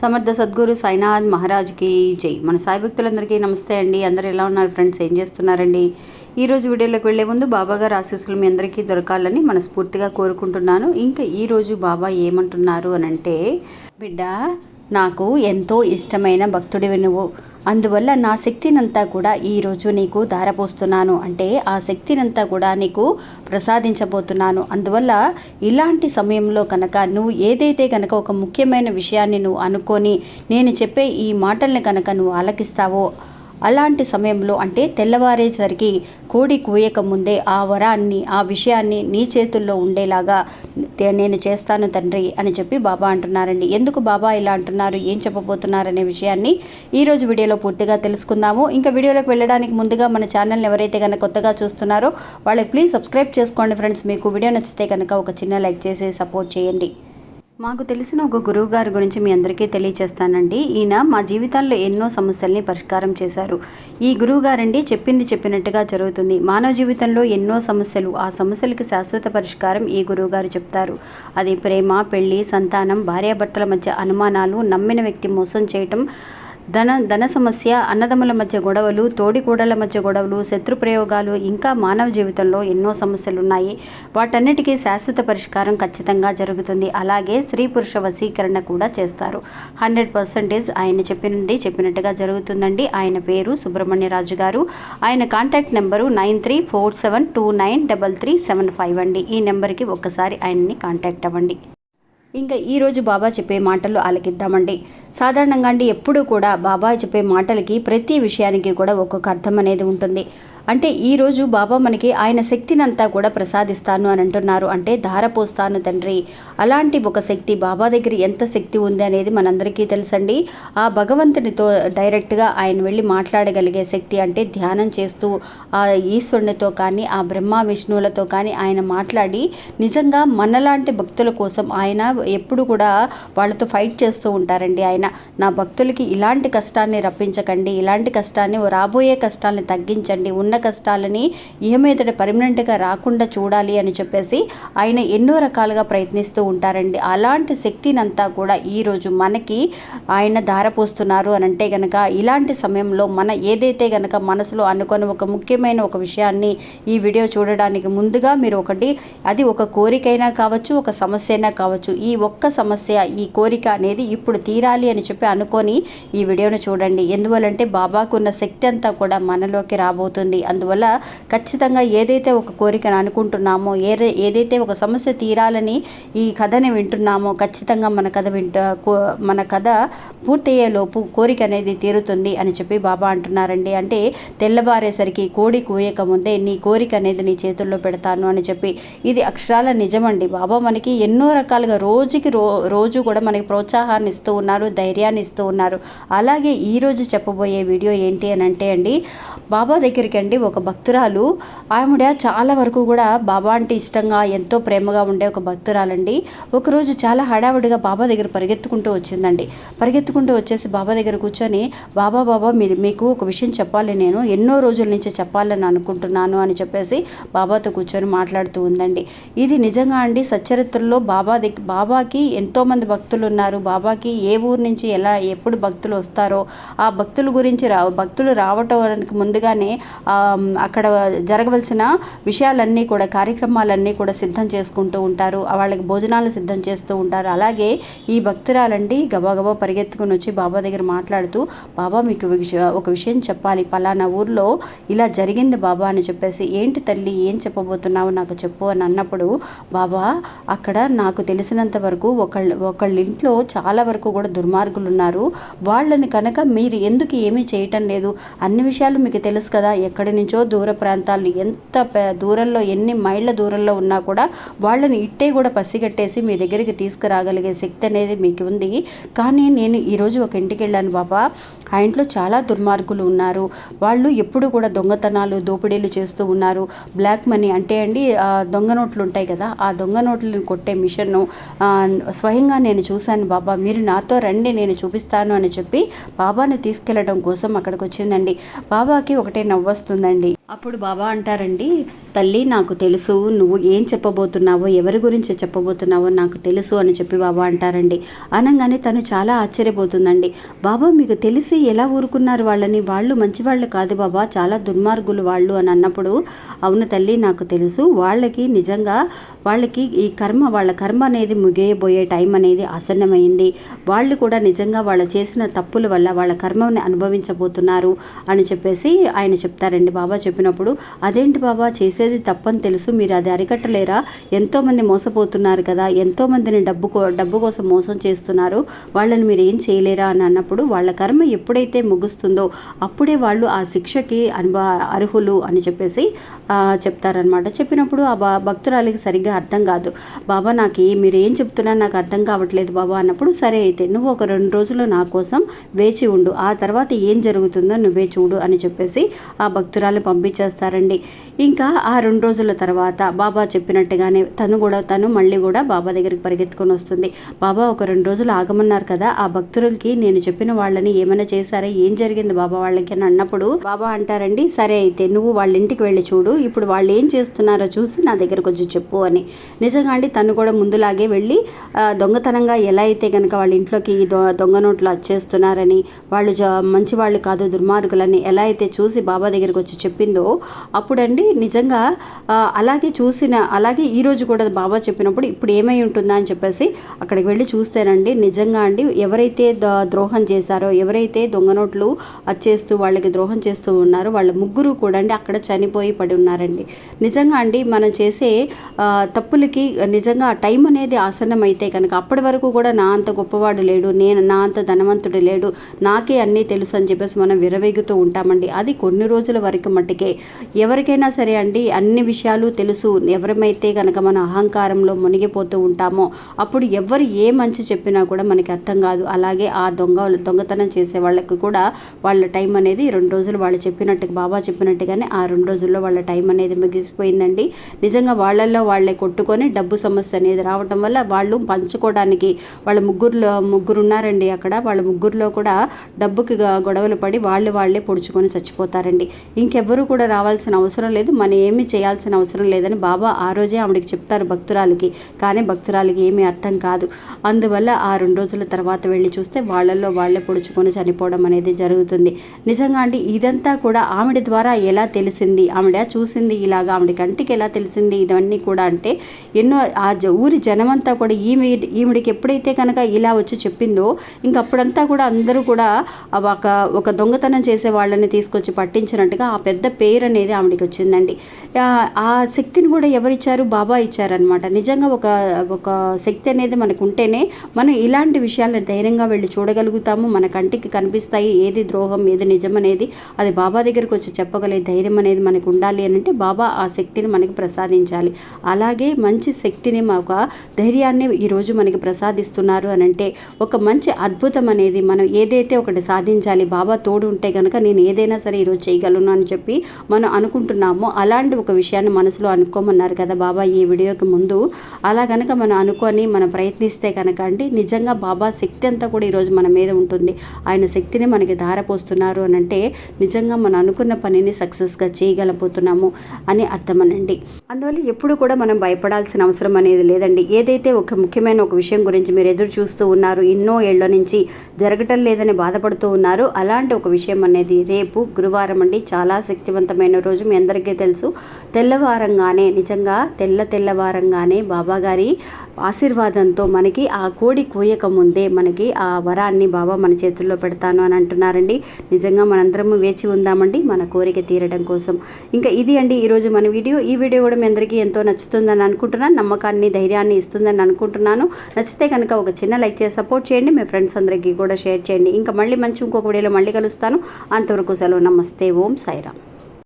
సమర్థ సద్గురు సాయినాథ్ మహారాజ్కి జై. మన సాయి భక్తులందరికీ నమస్తే అండి. అందరు ఎలా ఉన్నారు ఫ్రెండ్స్? ఏం చేస్తున్నారండి? ఈరోజు వీడియోలోకి వెళ్ళే ముందు బాబా గారు ఆశీస్సులు మీ అందరికీ దొరకాలని మనస్ఫూర్తిగా కోరుకుంటున్నాను. ఇంకా ఈరోజు బాబా ఏమంటున్నారు అని అంటే బిడ్డ నాకు ఎంతో ఇష్టమైన భక్తుడివి నువ్వు. అందువల్ల నా శక్తినంతా కూడా ఈరోజు నీకు ధారపోస్తున్నాను. అంటే ఆ శక్తినంతా కూడా నీకు ప్రసాదించబోతున్నాను. అందువల్ల ఇలాంటి సమయంలో కనుక నువ్వు ఏదైతే కనుక ఒక ముఖ్యమైన విషయాన్ని నువ్వు అనుకొని నేను చెప్పే ఈ మాటల్ని కనుక నువ్వు ఆలకిస్తావో అలాంటి సమయంలో అంటే తెల్లవారేసరికి కోడి కూయక ముందే ఆ వరాన్ని ఆ విషయాన్ని నీ చేతుల్లో ఉండేలాగా నేను చేస్తాను తండ్రి అని చెప్పి బాబా అంటున్నారండి. ఎందుకు బాబా ఇలా అంటున్నారు? ఏం చెప్పబోతున్నారు అనే విషయాన్ని ఈరోజు వీడియోలో పూర్తిగా తెలుసుకుందాము. ఇంకా వీడియోలోకి వెళ్ళడానికి ముందుగా మన ఛానల్ని ఎవరైతే కనుక కొత్తగా చూస్తున్నారో వాళ్ళకి ప్లీజ్ సబ్స్క్రైబ్ చేసుకోండి ఫ్రెండ్స్. మీకు వీడియో నచ్చితే కనుక ఒక చిన్న లైక్ చేసి సపోర్ట్ చేయండి. మాకు తెలిసిన ఒక గురువు గారి గురించి మీ అందరికీ తెలియచేస్తానండి. ఈయన మా జీవితాల్లో ఎన్నో సమస్యల్ని పరిష్కారం చేశారు. ఈ గురువు గారండి చెప్పింది చెప్పినట్టుగా జరుగుతుంది. మానవ జీవితంలో ఎన్నో సమస్యలు ఆ సమస్యలకు శాశ్వత పరిష్కారం ఈ గురువు గారు చెప్తారు. అది ప్రేమ పెళ్ళి సంతానం భార్యాభర్తల మధ్య అనుమానాలు నమ్మిన వ్యక్తి మోసం చేయటం ధన ధన సమస్య అన్నదమ్ముల మధ్య గొడవలు తోడికూడల మధ్య గొడవలు శత్రు ప్రయోగాలు ఇంకా మానవ జీవితంలో ఎన్నో సమస్యలు ఉన్నాయి వాటన్నిటికీ శాశ్వత పరిష్కారం ఖచ్చితంగా జరుగుతుంది. అలాగే స్త్రీ పురుష వశీకరణ కూడా చేస్తారు. హండ్రెడ్ పర్సెంటేజ్ ఆయన చెప్పినండి చెప్పినట్టుగా జరుగుతుందండి. ఆయన పేరు సుబ్రహ్మణ్యరాజు గారు. ఆయన contact number nine three four seven two nine double three seven five అండి. ఈ నెంబర్కి ఒక్కసారి ఆయన్ని కాంటాక్ట్ అవ్వండి. ఇంకా ఈరోజు బాబా చెప్పే మాటలు ఆలకిద్దామండి. సాధారణంగా అండి ఎప్పుడూ కూడా బాబా చెప్పే మాటలకి ప్రతి విషయానికి కూడా ఒక్కొక్క అర్థం అనేది ఉంటుంది. అంటే ఈరోజు బాబా మనకి ఆయన శక్తినంతా కూడా ప్రసాదిస్తాను అని అంటున్నారు. అంటే ధారపోస్తాను తండ్రి. అలాంటి ఒక శక్తి బాబా దగ్గర ఎంత శక్తి ఉంది అనేది మనందరికీ తెలుసండి. ఆ భగవంతునితో డైరెక్ట్గా ఆయన వెళ్ళి మాట్లాడగలిగే శక్తి అంటే ధ్యానం చేస్తూ ఆ ఈశ్వరునితో కానీ ఆ బ్రహ్మ విష్ణువులతో కానీ ఆయన మాట్లాడి నిజంగా మనలాంటి భక్తుల కోసం ఆయన ఎప్పుడు కూడా వాళ్ళతో ఫైట్ చేస్తూ ఉంటారండి ఆయన. నా భక్తులకి ఇలాంటి కష్టాన్ని రప్పించకండి ఇలాంటి కష్టాన్ని రాబోయే కష్టాన్ని తగ్గించండి ఉన్న కష్టాలని ఏమైతే పర్మనెంట్గా రాకుండా చూడాలి అని చెప్పేసి ఆయన ఎన్నో రకాలుగా ప్రయత్నిస్తూ ఉంటారండి. అలాంటి శక్తినంతా కూడా ఈరోజు మనకి ఆయన ధారపోస్తున్నారు అని అంటే గనక ఇలాంటి సమయంలో మన ఏదైతే గనక మనసులో అనుకొని ఒక ముఖ్యమైన ఒక విషయాన్ని ఈ వీడియో చూడడానికి ముందుగా మీరు ఒకటి అది ఒక కోరికైనా కావచ్చు ఒక సమస్య అయినా కావచ్చు ఈ ఈ ఒక్క సమస్య ఈ కోరిక అనేది ఇప్పుడు తీరాలి అని చెప్పి అనుకొని ఈ వీడియోను చూడండి. ఎందువల్లంటే బాబాకు ఉన్న శక్తి అంతా కూడా మనలోకి రాబోతుంది. అందువల్ల ఖచ్చితంగా ఏదైతే ఒక కోరికను అనుకుంటున్నామో ఏ ఏదైతే ఒక సమస్య తీరాలని ఈ కథని వింటున్నామో ఖచ్చితంగా మన కథ వింట కో- మన కథ పూర్తయ్యేలోపు కోరిక అనేది తీరుతుంది అని చెప్పి బాబా అంటున్నారండి. అంటే తెల్లవారేసరికి కోడి కూయక ముందే నీ కోరిక అనేది నీ చేతుల్లో పెడతాను అని చెప్పి. ఇది అక్షరాల నిజమండి. బాబా మనకి ఎన్నో రకాలుగా రోజుకి రో రోజు కూడా మనకి ప్రోత్సాహాన్ని ఇస్తూ ఉన్నారు ధైర్యాన్ని ఇస్తూ ఉన్నారు. అలాగే ఈరోజు చెప్పబోయే వీడియో ఏంటి అని అంటే అండి బాబా దగ్గరికి అండి ఒక భక్తురాలు ఆవిడ చాలా వరకు కూడా బాబా అంటే ఇష్టంగా ఎంతో ప్రేమగా ఉండే ఒక భక్తురాలండి. ఒకరోజు చాలా హడావుడిగా బాబా దగ్గర పరిగెత్తుకుంటూ వచ్చిందండి. పరిగెత్తుకుంటూ వచ్చేసి బాబా దగ్గర కూర్చొని బాబా బాబా మీరు మీకు ఒక విషయం చెప్పాలి నేను ఎన్నో రోజుల నుంచి చెప్పాలని అనుకుంటున్నాను అని చెప్పేసి బాబాతో కూర్చొని మాట్లాడుతూ ఉందండి. ఇది నిజంగా అండి సచ్చరిత్రలో బాబా దగ్గర బాబా బాబాకి ఎంతోమంది భక్తులు ఉన్నారు. బాబాకి ఏ ఊరు నుంచి ఎలా ఎప్పుడు భక్తులు వస్తారో ఆ భక్తుల గురించి రా భక్తులు రావటానికి ముందుగానే అక్కడ జరగవలసిన విషయాలన్నీ కూడా కార్యక్రమాలన్నీ కూడా సిద్ధం చేసుకుంటూ ఉంటారు. వాళ్ళకి భోజనాలు సిద్ధం చేస్తూ ఉంటారు. అలాగే ఈ భక్తురాలండి గబాగబా పరిగెత్తుకుని వచ్చి బాబా దగ్గర మాట్లాడుతూ బాబా మీకు ఒక ఒక విషయం చెప్పాలి. పలానా ఊర్లో ఇలా జరిగింది బాబా అని చెప్పేసి ఏంటి తల్లి ఏం చెప్పబోతున్నావు నాకు చెప్పు అని అన్నప్పుడు బాబా అక్కడ నాకు తెలిసినంత వరకు ఒకళ్ళ ఒకళ్ళ ఇంట్లో చాలా వరకు కూడా దుర్మార్గులు ఉన్నారు వాళ్ళని కనుక మీరు ఎందుకు ఏమీ చేయటం లేదు? అన్ని విషయాలు మీకు తెలుసు కదా ఎక్కడి నుంచో దూర ప్రాంతాలు ఎంత దూరంలో ఎన్ని మైళ్ళ దూరంలో ఉన్నా కూడా వాళ్ళని ఇట్టే కూడా పసిగట్టేసి మీ దగ్గరికి తీసుకురాగలిగే శక్తి అనేది మీకు ఉంది. కానీ నేను ఈరోజు ఒక ఇంటికి వెళ్ళాను బాబా. ఆ ఇంట్లో చాలా దుర్మార్గులు ఉన్నారు. వాళ్ళు ఎప్పుడు కూడా దొంగతనాలు దోపిడీలు చేస్తూ ఉన్నారు. బ్లాక్ మనీ అంటే అండి దొంగ నోట్లు ఉంటాయి కదా ఆ దొంగ నోట్లను కొట్టే మిషన్ను స్వయంగా నేను చూశాను బాబా మీరు నాతో రండి నేను చూపిస్తాను అని చెప్పి బాబాని తీసుకెళ్ళడం కోసం అక్కడికి వచ్చిందండి. బాబాకి ఒకటే నవ్వొస్తుందండి. అప్పుడు బాబా అంటారండి తల్లి నాకు తెలుసు నువ్వు ఏం చెప్పబోతున్నావో ఎవరి గురించి చెప్పబోతున్నావో నాకు తెలుసు అని చెప్పి బాబా అంటారండి. అనగానే తను చాలా ఆశ్చర్యపోతుందండి. బాబా మీకు తెలిసి ఎలా ఊరుకున్నారు వాళ్ళని? వాళ్ళు మంచి వాళ్ళు కాదు బాబా చాలా దుర్మార్గులు వాళ్ళు అని అన్నప్పుడు అవును తల్లి నాకు తెలుసు వాళ్ళకి నిజంగా వాళ్ళకి ఈ కర్మ వాళ్ళ కర్మ అనేది ముగియబోయే టైం అనేది ఆసన్నమైంది. వాళ్ళు కూడా నిజంగా వాళ్ళు చేసిన తప్పుల వల్ల వాళ్ళ కర్మని అనుభవించబోతున్నారు అని చెప్పేసి ఆయన చెప్తారండి బాబా చెప్పినప్పుడు అదేంటి బాబా చేసేది తప్పని తెలుసు మీరు అది అరికట్టలేరా? ఎంతోమంది మోసపోతున్నారు కదా ఎంతోమందిని డబ్బు డబ్బు కోసం మోసం చేస్తున్నారు వాళ్ళని మీరు ఏం చేయలేరా? అని అన్నప్పుడు వాళ్ళ కర్మ ఎప్పుడైతే ముగుస్తుందో అప్పుడే వాళ్ళు ఆ శిక్షకి అనుభ అర్హులు అని చెప్పేసి చెప్తారనమాట చెప్పినప్పుడు ఆ బా భక్తురాలికి సరిగ్గా అర్థం కాదు. బాబా నాకు మీరు ఏం చెప్తున్నా నాకు అర్థం కావట్లేదు బాబా అన్నప్పుడు సరే అయితే నువ్వు ఒక రెండు రోజులు నా కోసం వేచి ఉండు ఆ తర్వాత ఏం జరుగుతుందో నువ్వే చూడు అని చెప్పేసి ఆ భక్తురాలు పంపించేస్తారండి ఇంకా ఆ రెండు రోజుల తర్వాత బాబా చెప్పినట్టుగానే తను కూడా తను మళ్ళీ కూడా బాబా దగ్గరికి పరిగెత్తుకొని వస్తుంది. బాబా ఒక రెండు రోజులు ఆగమన్నారు కదా ఆ భక్తులకి నేను చెప్పిన వాళ్ళని ఏమైనా చేశారా? ఏం జరిగింది బాబా వాళ్ళకి అని అన్నప్పుడు బాబా అంటారండి సరే అయితే నువ్వు వాళ్ళ ఇంటికి వెళ్ళి చూడు ఇప్పుడు వాళ్ళు ఏం చేస్తున్నారో చూసి నా దగ్గరకు వచ్చి చెప్పు అని. నిజంగా అండి తను కూడా ముందులాగే వెళ్ళి దొంగతనంగా ఎలా అయితే కనుక వాళ్ళ ఇంట్లోకి దొ దొంగ నోట్లు వచ్చేస్తున్నారని వాళ్ళు మంచి వాళ్ళు కాదు దుర్మార్గులని ఎలా అయితే చూసి బాబా దగ్గరకు వచ్చి చెప్పిందో అప్పుడండి నిజంగా అలాగే చూసిన అలాగే ఈరోజు కూడా బాబా చెప్పినప్పుడు ఇప్పుడు ఏమై ఉంటుందా అని చెప్పేసి అక్కడికి వెళ్ళి చూస్తేనండి నిజంగా అండి ఎవరైతే ద- ద్రోహం చేశారో ఎవరైతే దొంగ నోట్లు వచ్చేస్తూ వాళ్ళకి ద్రోహం చేస్తూ ఉన్నారో వాళ్ళ ముగ్గురు కూడా అండి అక్కడ చనిపోయి పడి ఉన్నారండి. నిజంగా అండి మనం చేసే తప్పులకి నిజంగా టైం అనేది ఆసన్నం అయితే కనుక అప్పటి వరకు కూడా నా అంత గొప్పవాడు లేడు నేను నా అంత ధనవంతుడు లేడు నాకే అన్నీ తెలుసు అని చెప్పేసి మనం విరవేగుతూ ఉంటామండి. అది కొన్ని రోజుల వరకు మట్టికి ఎవరికైనా సరే అండి అన్ని విషయాలు తెలుసు. ఎవరమైతే కనుక మన అహంకారంలో మునిగిపోతూ ఉంటామో అప్పుడు ఎవరు ఏ మంచి చెప్పినా కూడా మనకి అర్థం కాదు. అలాగే ఆ దొంగ దొంగతనం చేసే వాళ్ళకి కూడా వాళ్ళ టైం అనేది రెండు రోజులు వాళ్ళు చెప్పినట్టు బాబా చెప్పినట్టుగానే ఆ రెండు రోజుల్లో వాళ్ళ టైం అనేది ముగిసిపోయిందండి. నిజంగా వాళ్ళల్లో వాళ్ళే కొట్టుకొని డబ్బు సమస్య అనేది రావటం వల్ల వాళ్ళు పంచుకోవడానికి వాళ్ళ ముగ్గురులో ముగ్గురు ఉన్నారండి అక్కడ. వాళ్ళ ముగ్గురులో కూడా డబ్బుకి గ- గొడవలు పడి వాళ్ళు వాళ్ళే పొడుచుకొని చచ్చిపోతారండి. ఇంకెవ్వరూ కూడా రావాల్సిన అవసరం లేదు. మనం ఏమీ చేయాల్సిన అవసరం లేదని బాబా ఆ రోజే ఆవిడకి చెప్తారు భక్తురాలికి. కానీ భక్తురాలకి ఏమీ అర్థం కాదు. అందువల్ల ఆ రెండు రోజుల తర్వాత వెళ్ళి చూస్తే వాళ్ళల్లో వాళ్ళే పొడుచుకొని చనిపోవడం అనేది జరుగుతుంది. నిజంగా అండి ఇదంతా కూడా ఆవిడ ద్వారా ఎలా తెలిసింది? ఆవిడ చూసింది ఇలాగా? ఆవిడ కంటికి ఎలా తెలిసింది? ఇవన్నీ కూడా అంటే ఎన్నో ఆ జ- ఊరి జనమంతా కూడా ఈమె ఈవిడికి ఎప్పుడైతే కనుక ఇలా వచ్చి చెప్పిందో ఇంక అప్పుడంతా కూడా అందరూ కూడా ఒక ఒక దొంగతనం చేసే వాళ్ళని తీసుకొచ్చి పట్టించినట్టుగా ఆ పెద్ద పేరు అనేది ఆవిడకి వచ్చిందండి. ఆ, శక్తిని కూడా ఎవరిచ్చారు? బాబా ఇచ్చారనమాట నిజంగా ఒక ఒక శక్తి అనేది మనకు ఉంటేనే మనం ఇలాంటి విషయాలను ధైర్యంగా వెళ్ళి చూడగలుగుతాము. మన కంటికి కనిపిస్తాయి. ఏది ద్రోహం ఏది నిజం అనేది అది బాబా దగ్గరికి వచ్చి చెప్పగలిగే ధైర్యం అనేది మనకు ఉండాలి అని అంటే బాబా ఆ శక్తిని మనకి ప్రసాదించాలి. అలాగే మంచి శక్తిని మా ఒక ధైర్యాన్ని ఈరోజు మనకి ప్రసాదిస్తున్నారు అని అంటే ఒక మంచి అద్భుతం అనేది మనం ఏదైతే ఒకటి సాధించాలి బాబా తోడు ఉంటే కనుక నేను ఏదైనా సరే ఈరోజు చేయగలను అని చెప్పి మనం అనుకుంటున్నామో అలాంటి ఒక విషయాన్ని మనసులో అనుకోమన్నారు కదా బాబా ఈ వీడియోకి ముందు. అలా కనుక మనం అనుకొని మనం ప్రయత్నిస్తే కనుక అండి నిజంగా బాబా శక్తి అంతా కూడా ఈరోజు మన మీద ఉంటుంది. ఆయన శక్తిని మనకి ధారపోస్తున్నారు అని అంటే నిజంగా మనం అనుకున్న పనిని సక్సెస్గా చేయగలపోతున్నాము అని అర్థమనండి. అందువల్ల ఎప్పుడు కూడా మనం భయపడాల్సిన అవసరం అనేది లేదండి. ఏదైతే ఒక ముఖ్యమైన ఒక విషయం గురించి మీరు ఎదురు చూస్తూ ఉన్నారు ఎన్నో ఏళ్ళ నుంచి జరగటం లేదని బాధపడుతూ ఉన్నారు అలాంటి ఒక విషయం అనేది రేపు గురువారం అండి చాలా శక్తివంతమైన రోజు మీ అందరికీ తెలుసు. తెల్లవారంగానే నిజంగా తెల్ల తెల్లవారంగానే బాబా గారి ఆశీర్వాదంతో మనకి ఆ కోడి కోయక ముందే మనకి ఆ వరాన్ని బాబా మన చేతుల్లో పెడతాను అని అంటున్నారండి. నిజంగా మనందరము వేచి ఉందామండి. మన కోరిక తీరడం కోసం. ఇంకా ఇది అండి ఈరోజు మన వీడియో. ఈ వీడియో కూడా మీ అందరికీ ఎంతో నచ్చుతుందని అనుకుంటున్నాను. నమ్మకాన్ని ధైర్యాన్ని ఇస్తుందని అనుకుంటున్నాను. నచ్చితే కనుక ఒక చిన్న లైక్ చేసి సపోర్ట్ చేయండి. మీ ఫ్రెండ్స్ అందరికీ కూడా షేర్ చేయండి. ఇంకా మళ్ళీ మంచి ఇంకొక వీడియోలో మళ్ళీ కలుస్తాను. అంతవరకు సెలవు. నమస్తే. ఓం సాయిరామ్.